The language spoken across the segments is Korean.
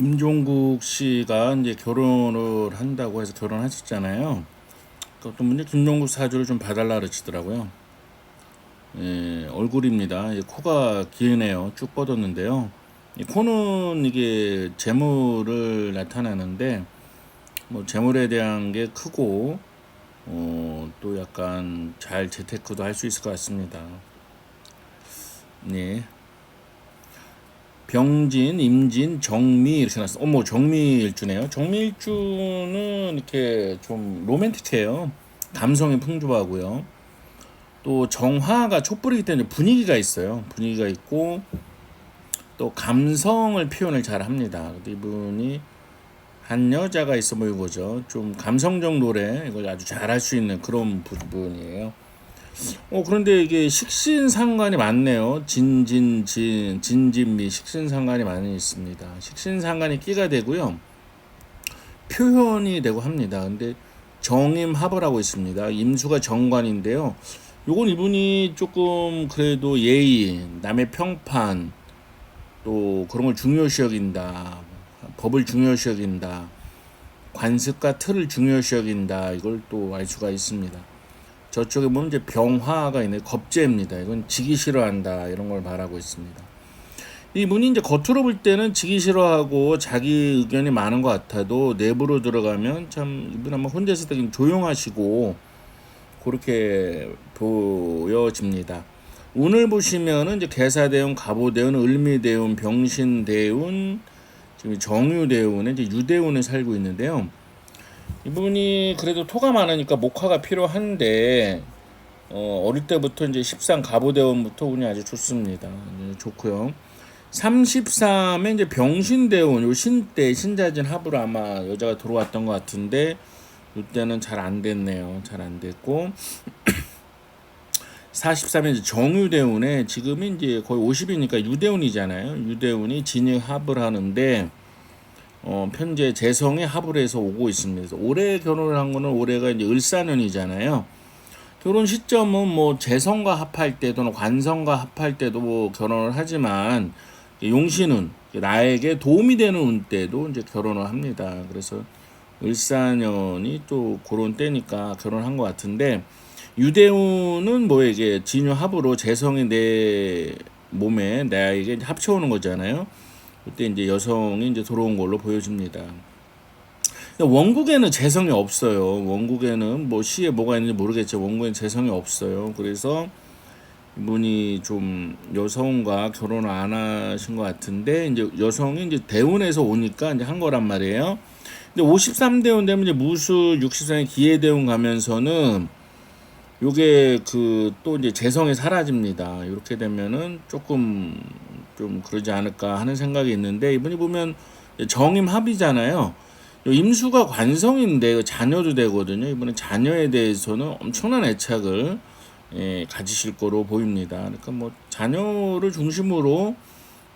김종국 씨가 이제 결혼을 한다고 해서 결혼하셨잖아요. 그 어떤 분이 김종국 사주를 좀 봐달라 그러시더라고요. 예, 얼굴입니다. 이 코가 기네요. 쭉 뻗었는데요. 이 코는 이게 재물을 나타내는데 뭐 재물에 대한 게 크고 어, 또 약간 잘 재테크도 할 수 있을 것 같습니다. 네. 병진, 임진, 정미 이렇게 나왔어. 어머 정미일주네요. 정미일주는 이렇게 좀 로맨틱해요. 감성이 풍부하고요. 또 정화가 촛불이기 때문에 분위기가 있어요. 분위기가 있고 또 감성을 표현을 잘 합니다. 이분이 한 여자가 있어 보이고 거죠. 좀 감성적 노래 이걸 아주 잘할 수 있는 그런 부분이에요. 어 그런데 이게 식신상관이 많네요. 진진진 진진미 식신상관이 많이 있습니다. 식신상관이 끼가 되고요. 표현이 되고 합니다. 근데 정임합을 있습니다. 임수가 정관인데요. 요건 이분이 조금 그래도 예의, 남의 평판 또 그런 걸 중요시 여긴다. 법을 중요시 여긴다. 관습과 틀을 중요시 여긴다. 이걸 또 알 수가 있습니다. 저쪽에 보면 이제 병화가 있네. 겁재입니다. 이건 지기 싫어한다. 이런 걸 말하고 있습니다. 이분이 이제 겉으로 볼 때는 지기 싫어하고 자기 의견이 많은 것 같아도 내부로 들어가면 참 이분 아마 혼자 있을 때 조용하시고 그렇게 보여집니다. 운을 보시면은 이제 개사대운, 갑오대운, 을미대운, 병신대운, 지금 정유대운에 이제 유대운에 살고 있는데요. 이분이 그래도 토가 많으니까 목화가 필요한데 어, 어릴 때부터 이제 13 갑오대원부터 운이 아주 좋습니다. 네, 좋고요. 33에 이제 병신대운 요 신때 신자진 합으로 아마 여자가 들어왔던 것 같은데 이때는 잘 안 됐네요. 잘 안 됐고 43에 이제 정유대운에 지금이 이제 거의 50이니까 유대운이잖아요. 유대운이 진입합을 하는데 어, 현재 합을 해서 오고 있습니다. 올해 결혼을 한 거는 올해가 이제 을사년이잖아요. 결혼 시점은 뭐 재성과 합할 때 또는 관성과 합할 때도 뭐 결혼을 하지만 용신은 나에게 도움이 되는 운 때도 이제 결혼을 합니다. 그래서 을사년이 또 그런 때니까 결혼한 것 같은데 유대운은 뭐 이게 진유합으로 재성이 내 몸에 나에게 합쳐오는 거잖아요. 그때 이제 여성이 이제 들어온 걸로 보여집니다. 원국에는 재성이 없어요. 원국에는 뭐 시에 뭐가 있는지 모르겠죠. 원국에는 재성이 없어요. 그래서 이분이 좀 여성과 결혼을 안 하신 것 같은데 이제 여성이 이제 대운에서 오니까 이제 한 거란 말이에요. 근데 53대운 되면 이제 무술 63의 기회대운 가면서는 요게 그 또 이제 재성이 사라집니다. 이렇게 되면은 조금 좀 그러지 않을까 하는 생각이 있는데 이분이 보면 정임합이잖아요. 임수가 관성인데 자녀도 되거든요. 이분은 자녀에 대해서는 엄청난 애착을 예, 가지실 거로 보입니다. 그러니까 뭐 자녀를 중심으로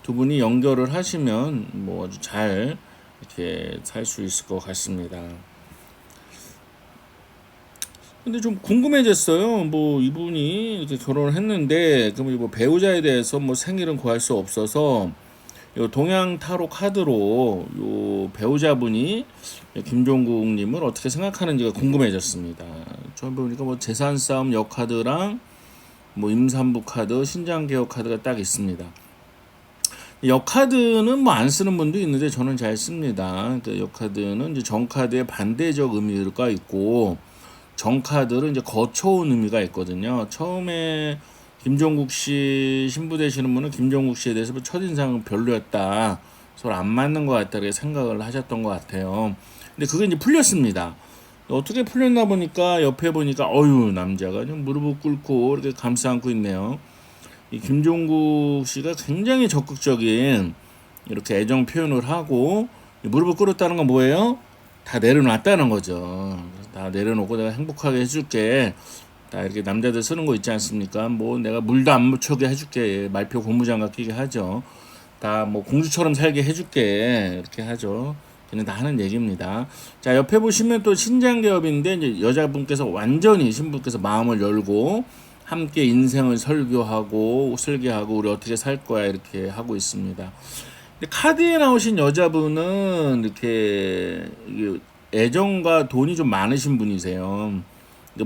두 분이 연결을 하시면 뭐 아주 잘 이렇게 살 수 있을 것 같습니다. 근데 좀 궁금해졌어요. 뭐 이분이 이렇게 결혼을 했는데 그럼 뭐 배우자에 대해서 뭐 생일은 구할 수 없어서 요 동양 타로 카드로 요 배우자분이 김종국님을 어떻게 생각하는지가 궁금해졌습니다. 저 보니까 뭐 재산 싸움 역 카드랑 뭐 임산부 카드, 신장 개혁 카드가 딱 있습니다. 역 카드는 뭐 안 쓰는 분도 있는데 저는 잘 씁니다. 그역 카드는 이제 정 카드의 반대적 의미가 있고 정카드는 이제 거쳐온 의미가 있거든요. 처음에 김종국 씨 신부 되시는 분은 김종국 씨에 대해서 뭐 첫인상은 별로였다. 서로 안 맞는 것 같다. 고 생각을 하셨던 것 같아요. 근데 그게 이제 풀렸습니다. 어떻게 풀렸나 보니까 옆에 보니까 어유 남자가 좀 무릎을 꿇고 이렇게 감싸 안고 있네요. 이 김종국 씨가 굉장히 적극적인 이렇게 애정 표현을 하고 무릎을 꿇었다는 건 뭐예요? 다 내려놨다는 거죠. 다 내려놓고 내가 행복하게 해줄게. 다 이렇게 남자들 쓰는 거 있지 않습니까? 뭐 내가 물도 안 묻혀게 해줄게. 말표 고무장갑 끼게 하죠. 다 뭐 공주처럼 살게 해줄게. 이렇게 하죠. 그냥 다 하는 얘기입니다. 자, 옆에 보시면 또 신장 개업인데 이제 여자분께서 완전히 신부께서 마음을 열고 함께 인생을 설교하고 설계하고 우리 어떻게 살 거야 이렇게 하고 있습니다. 카드에 나오신 여자분은 이렇게 애정과 돈이 좀 많으신 분이세요.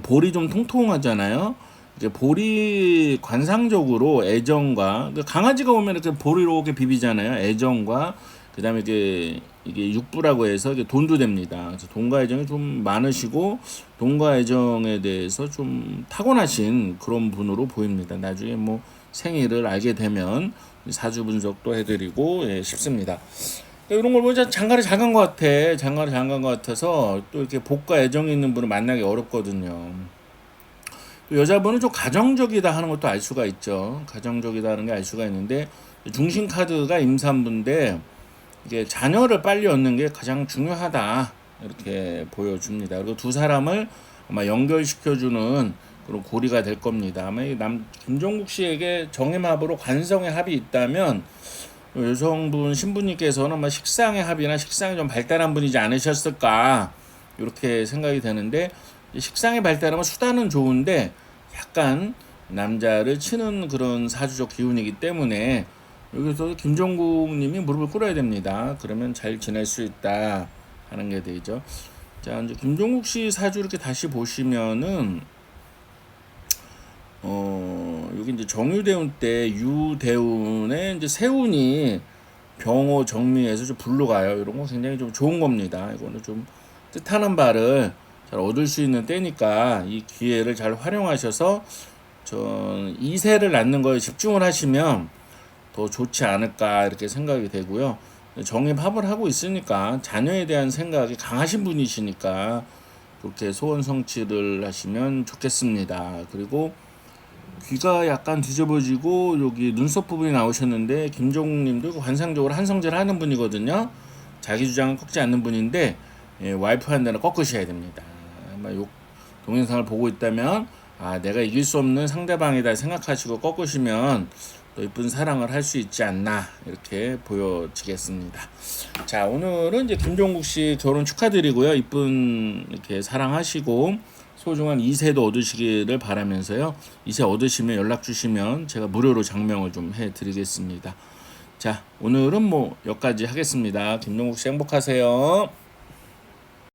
볼이 좀 통통하잖아요. 이제 볼이 관상적으로 애정과 그 강아지가 오면 이렇게 볼이 이렇게 비비잖아요. 애정과 그다음에 이게 이게 육부라고 해서 이게 돈도 됩니다. 그래서 돈과 애정이 좀 많으시고 돈과 애정에 대해서 좀 타고나신 그런 분으로 보입니다. 나중에 뭐 생일을 알게 되면 사주 분석도 해드리고 예, 싶습니다. 이런 걸 보자 장가를 잘간 것 같아. 장가를 잘간 것 같아서 또 이렇게 복과 애정이 있는 분을 만나기 어렵거든요. 또 여자분은 좀 가정적이다 하는 것도 알 수가 있죠. 가정적이다 하는 게 알 수가 있는데 중심 카드가 임산부인데 이게 자녀를 빨리 얻는 게 가장 중요하다 이렇게 보여줍니다. 그리고 두 사람을 아마 연결시켜주는 그런 고리가 될 겁니다. 아마 이남 김종국 씨에게 정해합으로 관성의 합이 있다면 여성분 신부님께서는 아마 식상의 합이나 식상이 좀 발달한 분이지 않으셨을까 이렇게 생각이 되는데 이 식상이 발달하면 수단은 좋은데 약간 남자를 치는 그런 사주적 기운이기 때문에 여기서 김종국님이 무릎을 꿇어야 됩니다. 그러면 잘 지낼 수 있다 하는 게 되죠. 자 이제 김종국 씨 사주 이렇게 다시 보시면은 어 여기 이제 정유대운 때 유대운에 이제 세운이 병호 정미에서 좀 불러가요. 이런 거 굉장히 좀 좋은 겁니다. 이거는 좀 뜻하는 바를 잘 얻을 수 있는 때니까 이 기회를 잘 활용하셔서 저 2세를 낳는 거에 집중을 하시면 더 좋지 않을까 이렇게 생각이 되고요. 정립합을 하고 있으니까 자녀에 대한 생각이 강하신 분이시니까 그렇게 소원 성취를 하시면 좋겠습니다. 그리고 귀가 약간 뒤집어지고 여기 눈썹 부분이 나오셨는데 김종국님도 관상적으로 한성질 하는 분이거든요. 자기 주장을 꺾지 않는 분인데 예, 와이프 한 대는 꺾으셔야 됩니다. 아마 요 동영상을 보고 있다면 아 내가 이길 수 없는 상대방이다 생각하시고 꺾으시면 또 이쁜 사랑을 할 수 있지 않나 이렇게 보여지겠습니다. 자 오늘은 이제 김종국 씨 결혼 축하드리고요. 이쁜 이렇게 사랑하시고 소중한 2세도 얻으시기를 바라면서요. 2세 얻으시면 연락 주시면 제가 무료로 장명을 좀 해드리겠습니다. 자 오늘은 뭐 여기까지 하겠습니다. 김종국 씨 행복하세요.